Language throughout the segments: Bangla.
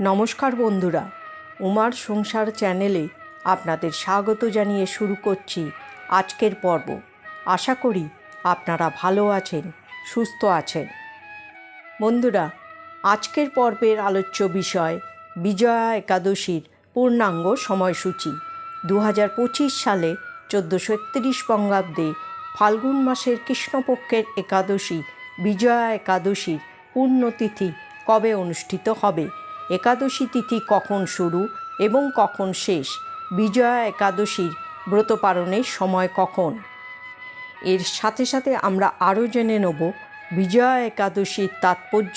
নমস্কার বন্ধুরা, উমার সংসার চ্যানেলে আপনাদের স্বাগত জানিয়ে শুরু করছি আজকের পর্ব। আশা করি আপনারা ভালো আছেন, সুস্থ আছেন। বন্ধুরা, আজকের পর্বের আলোচ্য বিষয় বিজয়া একাদশীর পূর্ণাঙ্গ সময়সূচি। দু হাজার পঁচিশ সালে চোদ্দোশো একত্রিশ বঙ্গাব্দে ফাল্গুন মাসের কৃষ্ণপক্ষের একাদশী বিজয়া একাদশীর পূর্ণতিথি কবে অনুষ্ঠিত হবে? একাদশী তিথি কখন শুরু এবং কখন শেষ? বিজয়া একাদশীর ব্রত পালনের সময় কখন? এর সাথে সাথে আমরা আরও জেনে নেব, বিজয়া একাদশীর তাৎপর্য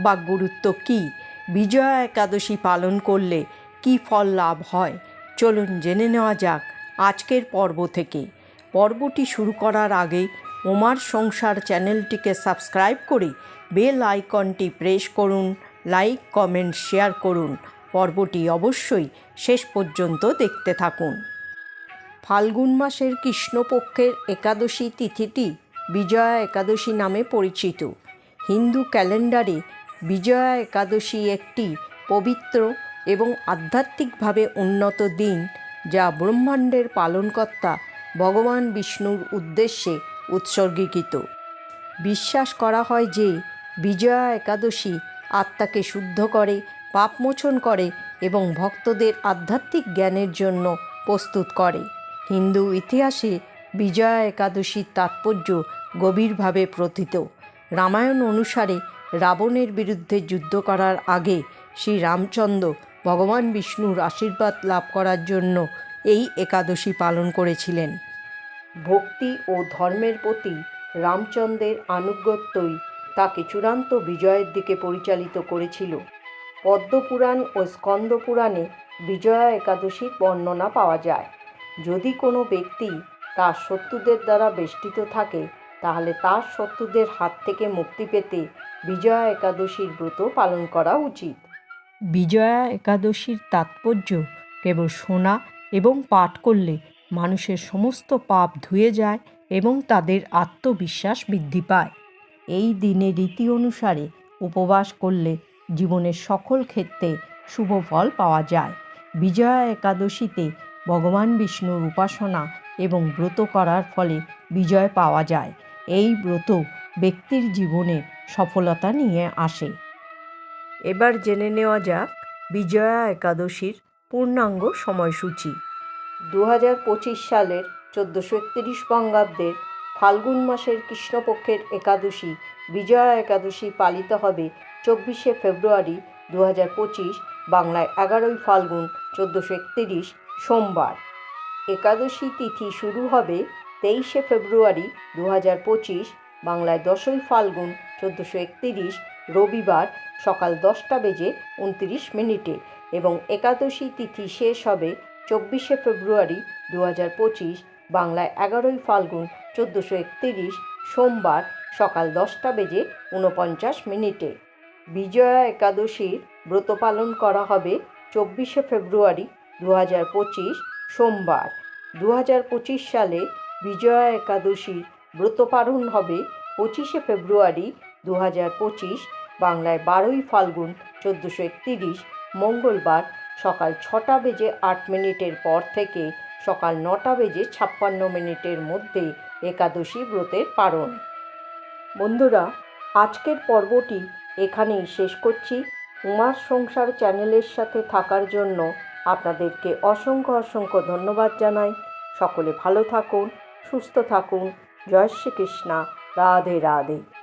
বা গুরুত্ব কী? বিজয়া একাদশী পালন করলে কি ফল লাভ হয়? চলুন জেনে নেওয়া যাক আজকের পর্ব থেকে। পর্বটি শুরু করার আগে ওমার সংসার চ্যানেলটিকে সাবস্ক্রাইব করে বেল আইকনটি প্রেস করুন লাইক, কমেন্ট, শেয়ার করুন। পর্বটি অবশ্যই শেষ পর্যন্ত দেখতে থাকুন। ফাল্গুন মাসের কৃষ্ণপক্ষের একাদশী তিথিটি বিজয়া একাদশী নামে পরিচিত। হিন্দু ক্যালেন্ডারে বিজয়া একাদশী একটি পবিত্র এবং আধ্যাত্মিকভাবে উন্নত দিন, যা ব্রহ্মাণ্ডের পালনকর্তা ভগবান বিষ্ণুর উদ্দেশ্যে উৎসর্গীকৃত। বিশ্বাস করা হয় যে বিজয়া একাদশী আত্মাকে শুদ্ধ করে পাপমোচন করে এবং ভক্তদের আধ্যাত্মিক জ্ঞানের জন্য প্রস্তুত করে। হিন্দু ইতিহাসে বিজয়া একাদশীর তাৎপর্য গভীরভাবে প্রথিত। রামায়ণ অনুসারে রাবণের বিরুদ্ধে যুদ্ধ করার আগে শ্রী রামচন্দ্র ভগবান বিষ্ণুর আশীর্বাদ লাভ করার জন্য এই একাদশী পালন করেছিলেন। ভক্তি ও ধর্মের প্রতি রামচন্দ্রের আনুগত্যই তাকে চূড়ান্ত বিজয়ের দিকে পরিচালিত করেছিল। পদ্মপুরাণ ও স্কন্দপুরাণে বিজয়া একাদশীর বর্ণনা পাওয়া যায়। যদি কোনো ব্যক্তি তার শত্রুদের দ্বারা বেষ্টিত থাকে, তাহলে তার শত্রুদের হাত থেকে মুক্তি পেতে বিজয়া একাদশীর ব্রত পালন করা উচিত। বিজয়া একাদশীর তাৎপর্য কেবল শোনা এবং পাঠ করলে মানুষের সমস্ত পাপ ধুয়ে যায় এবং তাদের আত্মবিশ্বাস বৃদ্ধি পায়। এই দিনে রীতি অনুসারে উপবাস করলে জীবনের সকল ক্ষেত্রে শুভ ফল পাওয়া যায়। বিজয়া একাদশীতে ভগবান বিষ্ণুর উপাসনা এবং ব্রত করার ফলে বিজয় পাওয়া যায়। এই ব্রত ব্যক্তির জীবনে সফলতা নিয়ে আসে। এবার জেনে নেওয়া যাক বিজয়া একাদশীর পূর্ণাঙ্গ সময়সূচি। দু হাজার পঁচিশ সালের চোদ্দোশো একত্রিশ বঙ্গাব্দের ফাল্গুন মাসের কৃষ্ণপক্ষের একাদশী, বিজয়া একাদশী পালিত হবে চব্বিশে ফেব্রুয়ারি দু হাজার পঁচিশ, বাংলায় এগারোই ফাল্গুন চোদ্দোশো একত্রিশ, সোমবার। একাদশী তিথি শুরু হবে তেইশে ফেব্রুয়ারি দু হাজার পঁচিশ, বাংলায় দশই ফাল্গুন চোদ্দোশো একত্রিশ, রবিবার সকাল দশটা বেজে উনত্রিশ মিনিটে এবং একাদশী তিথি শেষ হবে চব্বিশে ফেব্রুয়ারি দু হাজার পঁচিশ, বাংলায় এগারোই ফাল্গুন চোদ্দোশো একত্রিশ সোমবার সকাল দশটা বেজে ঊনপঞ্চাশ মিনিটে। বিজয়া একাদশীর ব্রত পালন করা হবে চব্বিশে ফেব্রুয়ারি দু হাজার পঁচিশ সোমবার। দু হাজার পঁচিশ সালে বিজয়া একাদশীর ব্রত পালন হবে পঁচিশে ফেব্রুয়ারি দু হাজার পঁচিশ বাংলায় বারোই ফাল্গুন চোদ্দোশো একত্রিশ মঙ্গলবার সকাল ছটা বেজে আট মিনিটের পর থেকে সকাল নটা বেজে ছাপ্পান্ন মিনিটের মধ্যে একাদশী ব্রতের পারণ। বন্ধুরা, আজকের পর্বটি এখানেই শেষ করছি। উমার সংসার চ্যানেলের সাথে থাকার জন্য আপনাদেরকে অসংখ্য অসংখ্য ধন্যবাদ জানাই। সকলে ভালো থাকুন, সুস্থ থাকুন। জয় শ্রীকৃষ্ণা। রাধে রাধে।